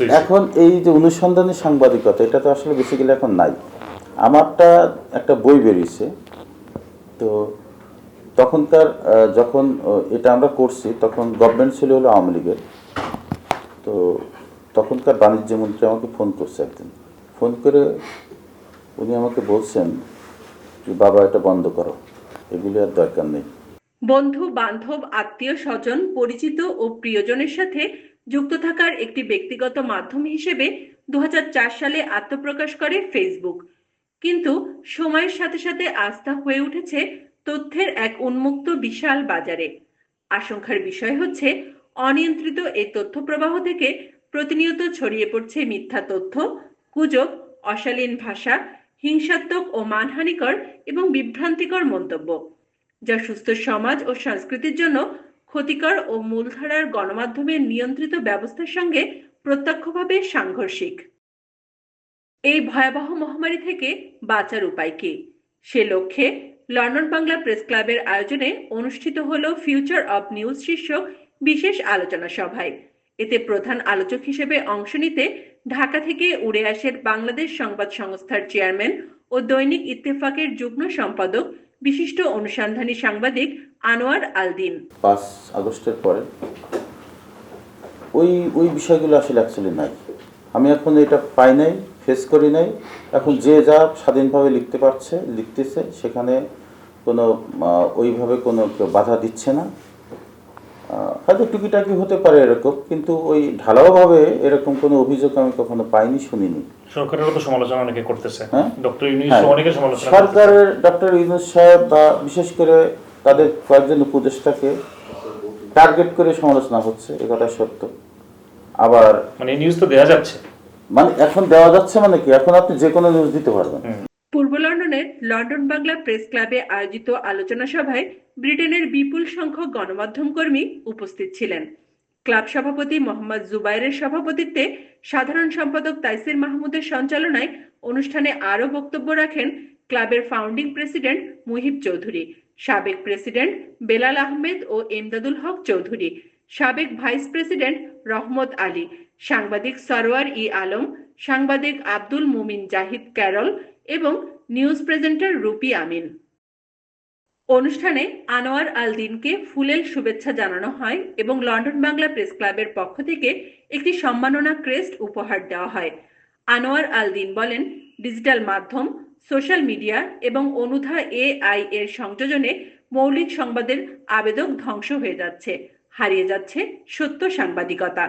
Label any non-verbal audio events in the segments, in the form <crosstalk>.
এখন এই যে অনুসন্ধানী সাংবাদিকতা এটা তো আসলে বেসিক্যালি এখন নাই। আমারটা একটা বই বেরিয়েছে। তো তখনকার যখন এটা আমরা করছি তখন গভর্নমেন্ট ছিল হলো আওয়ামী লীগের। তো তখনকার বাণিজ্য মন্ত্রী আমাকে ফোন করছে একদিন। ফোন করে উনি আমাকে বলছেন যে বাবা এটা বন্ধ করো। এগুলি আর দরকার নেই। বন্ধু বান্ধব আত্মীয় স্বজন পরিচিত ও প্রিয়জনের সাথে যুক্ত থাকার একটি ব্যক্তিগত মাধ্যম হিসেবে দু সালে আত্মপ্রকাশ করে ফেসবুক কিন্তু সময়ের সাথে সাথে আস্থা হয়ে উঠেছে তথ্যের এক উন্মুক্ত বিশাল বাজারে। আশঙ্কার বিষয় হচ্ছে, অনিয়ন্ত্রিত এই তথ্য প্রবাহ থেকে প্রতিনিয়ত ছড়িয়ে পড়ছে মিথ্যা তথ্য, গুজব, অশালীন ভাষা, হিংসাত্মক ও মানহানিকর এবং বিভ্রান্তিকর মন্তব্য, যা সুস্থ সমাজ ও সংস্কৃতির জন্য ক্ষতিকর ও মূলধারার গণমাধ্যমের নিয়ন্ত্রিত ব্যবস্থার সঙ্গে প্রত্যক্ষভাবে সাংঘর্ষিক। এই ভয়াবহ মহামারী থেকে বাঁচার উপায় কি? সে লক্ষ্যে লন্ডন বাংলা প্রেস ক্লাবের আয়োজনে অনুষ্ঠিত হল ফিউচার অব নিউজ শীর্ষক বিশেষ আলোচনা সভায়। এতে প্রধান আলোচক হিসেবে অংশ নিতে ঢাকা থেকে উড়ে আসেন বাংলাদেশ সংবাদ সংস্থার চেয়ারম্যান ও দৈনিক ইত্তেফাকের যুগ্ম সম্পাদক, বিশিষ্ট অনুসন্ধানী সাংবাদিক আনোয়ার আলদিন। পাঁচ আগস্টের পরে। ওই ওই বিষয়গুলো আসলে অ্যাকচুয়ালি নাই। আমি এখন এটা পাই নাই ফেস করি নাই। এখন যে যা স্বাধীনভাবে লিখতে পারছে লিখতেছে সেখানে কোনো ওইভাবে কোনো কেউ বাধা দিচ্ছে না। আহ, হয়তো টুকিটাকি হতে পারে এরকম কিন্তু ওই ঢালাওভাবে এরকম কোনো অভিযোগ আমি কখনো পাইনি শুনিনি। সরকারেরও তো সমালোচনা অনেকে করতেছে। হ্যাঁ? ডক্টর ইউনিস হ্যাঁ। অনেকে সমালোচনা সরকারের ডক্টর ইউনুস সাহেব বা বিশেষ করে তাদের কয়েকজন উপদেষ্টাকে টার্গেট করে সমালোচনা হচ্ছে এ কথা সত্য। আবার মানে নিউজ তো দেওয়া যাচ্ছে। মানে এখন দেওয়া যাচ্ছে মানে কি? এখন আপনি যে কোনো নিউজ দিতে পারবেন। পূর্ব লন্ডনের লন্ডন বাংলা প্রেস ক্লাবে আয়োজিত আলোচনা সভায় ব্রিটেনের বিপুল সংখ্যক গণমাধ্যম কর্মী উপস্থিত ছিলেন। ক্লাব সভাপতি মোহাম্মদ জুবাইরের সভাপতিত্বে সাধারণ সম্পাদক তাইসির মাহমুদের সঞ্চালনায় অনুষ্ঠানে আরও বক্তব্য রাখেন ক্লাবের ফাউন্ডিং প্রেসিডেন্ট মুহিব চৌধুরী। সাবেক প্রেসিডেন্ট বেলাল আহমেদ ও এমদাদুল হক চৌধুরী, সাবেক ভাইস প্রেসিডেন্ট রহমত আলী, সাংবাদিক সরওয়ার ই আলম, সাংবাদিক আব্দুল মুমিন জাহিদ ক্যারল এবং নিউজ প্রেজেন্টার রুপি আমিন। অনুষ্ঠানে আনোয়ার আল দিনকে ফুলেল শুভেচ্ছা জানানো হয় এবং লন্ডন বাংলা প্রেস ক্লাবের পক্ষ থেকে একটি সম্মাননা ক্রেস্ট উপহার দেওয়া হয়। আনোয়ার আল দিন বলেন, ডিজিটাল মাধ্যম সোশ্যাল মিডিয়া এবং অনুধা এআই এর সংযোজনে মৌলিক সংবাদের আবেদক ধ্বংস হয়ে যাচ্ছে, হারিয়ে যাচ্ছে সত্য সাংবাদিকতা।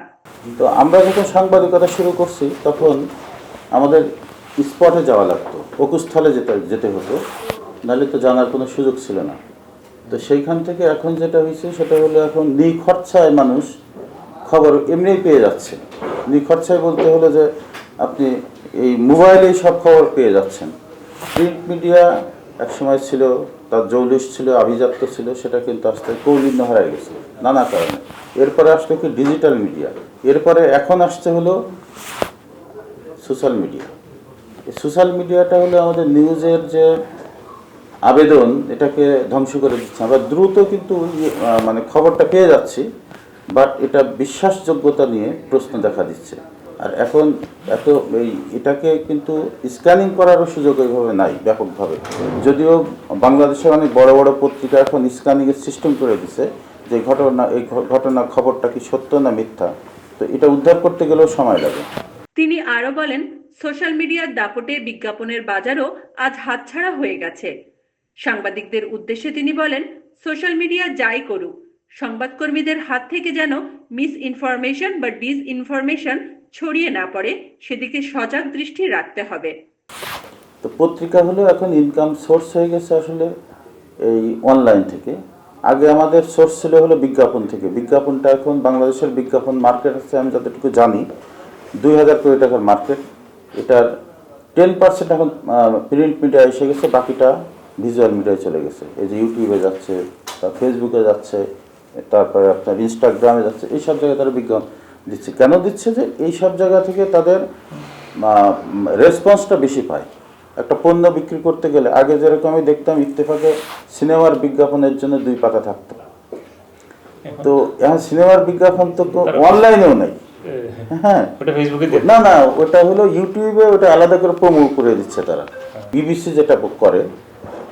তো আমরা যখন সাংবাদিকতা শুরু করছি, তখন আমাদের স্পটে যাওয়া লাগতো, অকুস্থলে যেতে যেতে হতো, নাহলে তো জানার কোনো সুযোগ ছিল না। তো সেইখান থেকে এখন যেটা হয়েছে, সেটা হলো এখন নিখরচায় মানুষ খবর এমনিই পেয়ে যাচ্ছে। নিখরচায় বলতে হলো যে আপনি এই মোবাইলেই সব খবর পেয়ে যাচ্ছেন। প্রিন্ট মিডিয়া একসময় ছিল, তার জৌলুস ছিল, আভিজাত্য ছিল, সেটা কিন্তু আস্তে কৌলিন্য হয়ে গেছে নানা কারণে। এরপরে আসলো কি ডিজিটাল মিডিয়া এরপরে এখন আসছে হলো সোশ্যাল মিডিয়া সোশ্যাল মিডিয়াটা হলো আমাদের নিউজের যে আবেদন, এটাকে ধ্বংস করে দিচ্ছে। আমরা দ্রুত কিন্তু মানে খবরটা পেয়ে যাচ্ছি, বাট এটা বিশ্বাসযোগ্যতা নিয়ে প্রশ্ন দেখা দিচ্ছে। আর এখন এত এই এটাকে কিন্তু স্ক্যানিং করারও সুযোগ ওইভাবে নাই ব্যাপকভাবে। যদিও বাংলাদেশের অনেক বড় বড় পত্রিকা এখন স্ক্যানিংয়ের সিস্টেম করে দিছে যে ঘটনা, এই ঘটনা খবরটা কি সত্য না মিথ্যা। তো এটা উদ্ধার করতে গেলেও সময় লাগে। তিনি আরও বলেন, সোশ্যাল মিডিয়ার দাপটে বিজ্ঞাপনের বাজারও আজ হাতছাড়া হয়ে গেছে। সাংবাদিকদের উদ্দেশ্যে তিনি বলেন, সোশ্যাল মিডিয়া যাই করুক, সংবাদকর্মীদের হাত থেকে যেন মিস ইনফরমেশন বা ডিস ইনফরমেশন ছড়িয়ে না পড়ে, সেদিকে সজাগ দৃষ্টি রাখতে হবে। তো পত্রিকা হলো এখন ইনকাম সোর্স হয়ে গেছে আসলে এই অনলাইন থেকে। আগে আমাদের সোর্স ছিল হলো বিজ্ঞাপন থেকে। বিজ্ঞাপনটা এখন বাংলাদেশের বিজ্ঞাপন মার্কেট আছে, আমি যতটুকু জানি। দুই হাজার কোটি টাকার মার্কেট এটার টেন পার্সেন্ট এখন প্রিন্ট মিডিয়া এসে গেছে, বাকিটা ভিজুয়াল মিডিয়ায় চলে গেছে। এই যে ইউটিউবে যাচ্ছে, বা ফেসবুকে যাচ্ছে, তারপরে আপনার ইনস্টাগ্রামে যাচ্ছে, এইসব জায়গায় তারা বিজ্ঞাপন দিচ্ছে। কেন দিচ্ছে যে এই সব জায়গা থেকে তাদের রেসপন্সটা বেশি পায়। একটা পণ্য বিক্রি করতে গেলে আগে যেরকম আমি দেখতাম ইত্তেফাকে সিনেমার বিজ্ঞাপনের জন্য দুই পাতা থাকতো। তো এখন সিনেমার বিজ্ঞাপন তো অনলাইনেও নেই। হ্যাঁ। না না ওটা হলো ইউটিউবে ওটা আলাদা করে প্রমো করে দিচ্ছে তারা। বিবিসি যেটা করে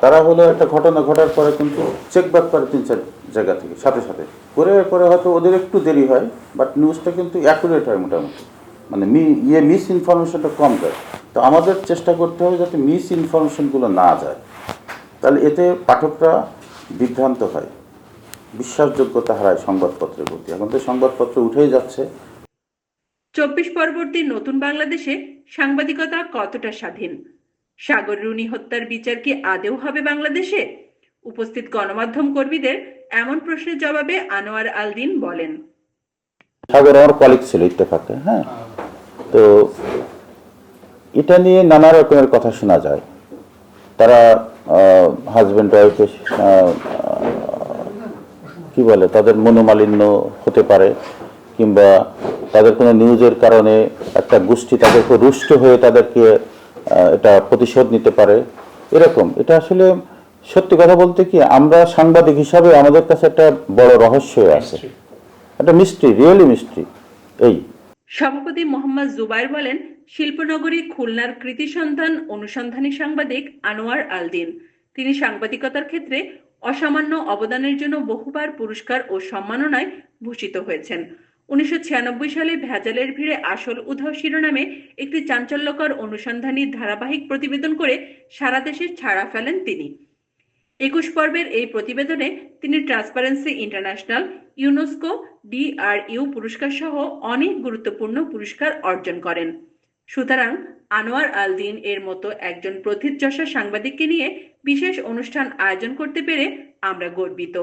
তারা হলো একটা ঘটনা ঘটার পরে কিন্তু চেক ব্যাক করে তিন চার জায়গা থেকে, সাথে সাথে। করে পরে হয়তো ওদের একটু দেরি হয় বাট নিউজটা কিন্তু অ্যাকুরেট হয় মোটামুটি। মানে মি ইয়ে মিস ইনফরমেশনটা কম যায়। তো আমাদের চেষ্টা করতে হবে যাতে মিস ইনফরমেশনগুলো না যায়। তাহলে এতে পাঠকরা বিভ্রান্ত হয়। বিশ্বাসযোগ্যতা হারায় সংবাদপত্রের প্রতি। এখন তো সংবাদপত্র উঠেই যাচ্ছে। চব্বিশ পরবর্তী নতুন বাংলাদেশে সাংবাদিকতা কতটা স্বাধীন? সাগর রুনি হত্যার বিচার কি আদেও হবে বাংলাদেশে? উপস্থিত গণমাধ্যম কর্মীদের এমন প্রশ্নের জবাবে আনোয়ার আলদিন বলেন। সাগর আমার কলিগ ছিল ইত্তেফাকে হ্যাঁ? তো এটা নিয়ে নানা রকমের কথা শোনা যায়। তারা হাজব্যান্ড ওয়াইফের কি বলে, তাদের মনোমালিন্য হতে পারে, কিংবা তাদের কোনো নিউজের কারণে একটা গোষ্ঠী তাদেরকে রুষ্ট হয়ে তাদেরকে এটা প্রতিশোধ নিতে পারে। এরকম। এটা আসলে সত্যি কথা বলতে কি আমরা সাংবাদিক হিসাবে আমাদের কাছে একটা বড় রহস্য আছে। একটা মিস্ট্রি রিয়েলি মিস্ট্রি এই। সভাপতি মোহাম্মদ জুবাইর বলেন শিল্পনগরী খুলনার কৃতি সন্ধান অনুসন্ধানী সাংবাদিক আনোয়ার আলদিন। তিনি সাংবাদিকতার ক্ষেত্রে অসামান্য অবদানের জন্য বহুবার পুরস্কার ও সম্মাননায় ভূষিত হয়েছেন। উনিশশো ছিয়ানব্বই সালে ভেজালের ভিড়ে আসল উধাও শিরোনামে একটি চাঞ্চল্যকর অনুসন্ধানী ধারাবাহিক প্রতিবেদন করে সারা দেশে ছাড়া ফেলেন তিনি। একুশ পর্বের এই প্রতিবেদনে তিনি ট্রান্সপারেন্সি ইন্টারন্যাশনাল ইউনেস্কো ডিআরইউ পুরস্কার সহ অনেক গুরুত্বপূর্ণ পুরস্কার অর্জন করেন। সুতরাং আনোয়ার আল দিন এর মতো একজন প্রথিতযশা সাংবাদিককে নিয়ে বিশেষ অনুষ্ঠান আয়োজন করতে পেরে আমরা গর্বিত।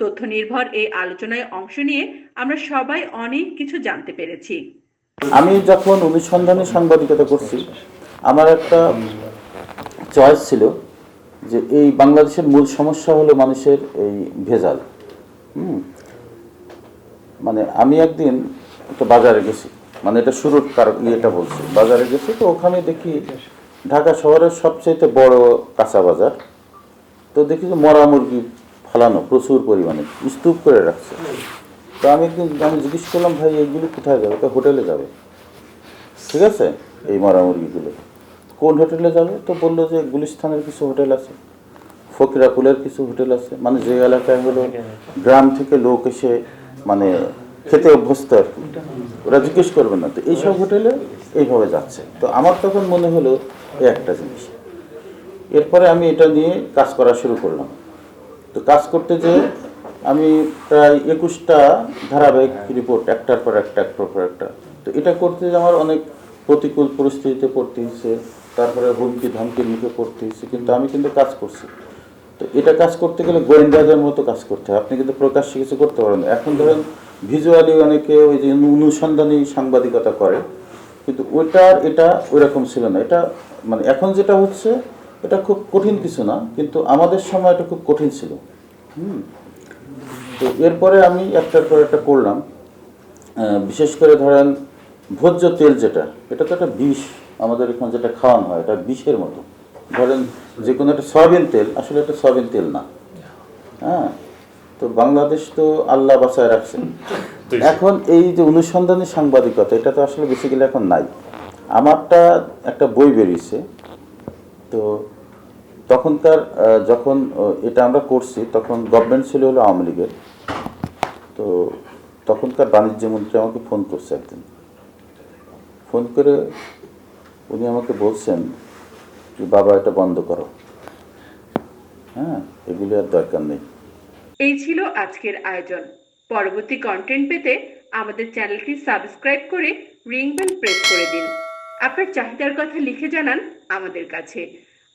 তথ্য নির্ভর এই আলোচনায় অংশ নিয়ে আমরা সবাই অনেক কিছু জানতে পেরেছি। আমি যখন অনুসন্ধানী সাংবাদিকতা করছি, আমার একটা চয়েস ছিল যে এই বাংলাদেশের মূল সমস্যা হলো মানুষের এই ভেজাল। মানে আমি একদিন একটা বাজারে গেছি মানে এটা শুরুর কারণ ইয়েটা বলছি, বাজারে গেছি তো ওখানে দেখি ঢাকা শহরের সবচেয়ে বড় কাঁচা বাজার। তো দেখি যে মরা মুরগি ফালানো প্রচুর পরিমাণে, স্তূপ করে রাখছে। তো আমি আমি জিজ্ঞেস করলাম, ভাই, এইগুলো কোথায় যাবে? তো হোটেলে যাবে। ঠিক আছে, এই মরা মুরগিগুলো। কোন হোটেলে যাবে? তো বলল যে গুলিস্থানের কিছু হোটেল আছে, ফকিরাকুলের কিছু হোটেল আছে। মানে যে এলাকায় হলো, গ্রাম থেকে লোক এসে মানে খেতে অভ্যস্ত আর কি। ওরা জিজ্ঞেস করবে না। তো এইসব হোটেলে এইভাবে যাচ্ছে। তো আমার তখন মনে হলো, এই একটা জিনিস। এরপরে আমি এটা নিয়ে কাজ করা শুরু করলাম। তো কাজ করতে যে আমি প্রায় একুশটা ধারাবাহিক রিপোর্ট একটার পর একটা, একটার পর একটা। তো এটা করতে যে আমার অনেক প্রতিকূল পরিস্থিতিতে পড়তে হয়েছে, তারপরে হুমকি ধমকির মুখে পড়তে হয়েছে, কিন্তু আমি কিন্তু কাজ করছি। তো এটা কাজ করতে গেলে গোয়েন্দাদের মতো কাজ করতে হয়। আপনি কিন্তু প্রকাশ্যে কিছু করতে পারেন। এখন ধরেন ভিজুয়ালি অনেকে ওই যে অনুসন্ধানী সাংবাদিকতা করে, কিন্তু ওইটার এটা ওইরকম ছিল না। এটা মানে এখন যেটা হচ্ছে এটা খুব কঠিন কিছু না কিন্তু আমাদের সময় এটা খুব কঠিন ছিল। হুম। তো এরপরে আমি একটার পর একটা করলাম। বিশেষ করে ধরেন ভোজ্য তেল যেটা এটা তো একটা বিষ আমাদের এখানে যেটা খাওয়ানো হয় এটা বিষের মতো। ধরেন যে কোনো একটা সয়াবিন তেল আসলে এটা সয়াবিন তেল না। হ্যাঁ তো বাংলাদেশ তো আল্লাহ বাঁচায় রাখছেন <laughs> এখন এই যে অনুসন্ধানী সাংবাদিকতা এটা তো আসলে বেসিক্যালি এখন নাই। আমারটা একটা বই বেরিয়েছে। তো তখনকার আহ, যখন এটা আমরা করছি তখন গভর্নমেন্ট ছিল হলো আওয়ামী লীগের। তো তখনকার বাণিজ্য মন্ত্রী আমাকে ফোন করছে একদিন। ফোন করে উনি আমাকে বলছেন যে বাবা এটা বন্ধ করো। হ্যাঁ এগুলি আর দরকার নেই। এই ছিল আজকের আয়োজন। পরবর্তী কন্টেন্ট পেতে আমাদের চ্যানেলটি সাবস্ক্রাইব করে রিং বেল প্রেস করে দিন। আপনার চাহিদার কথা লিখে জানান আমাদের কাছে।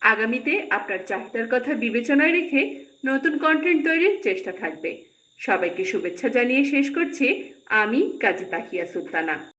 আগামীতে আপনার চাহিদার কথা বিবেচনায় রেখে নতুন কন্টেন্ট তৈরির চেষ্টা থাকবে। সবাইকে শুভেচ্ছা জানিয়ে শেষ করছি। আমি কাজী তাহিয়া সুলতানা।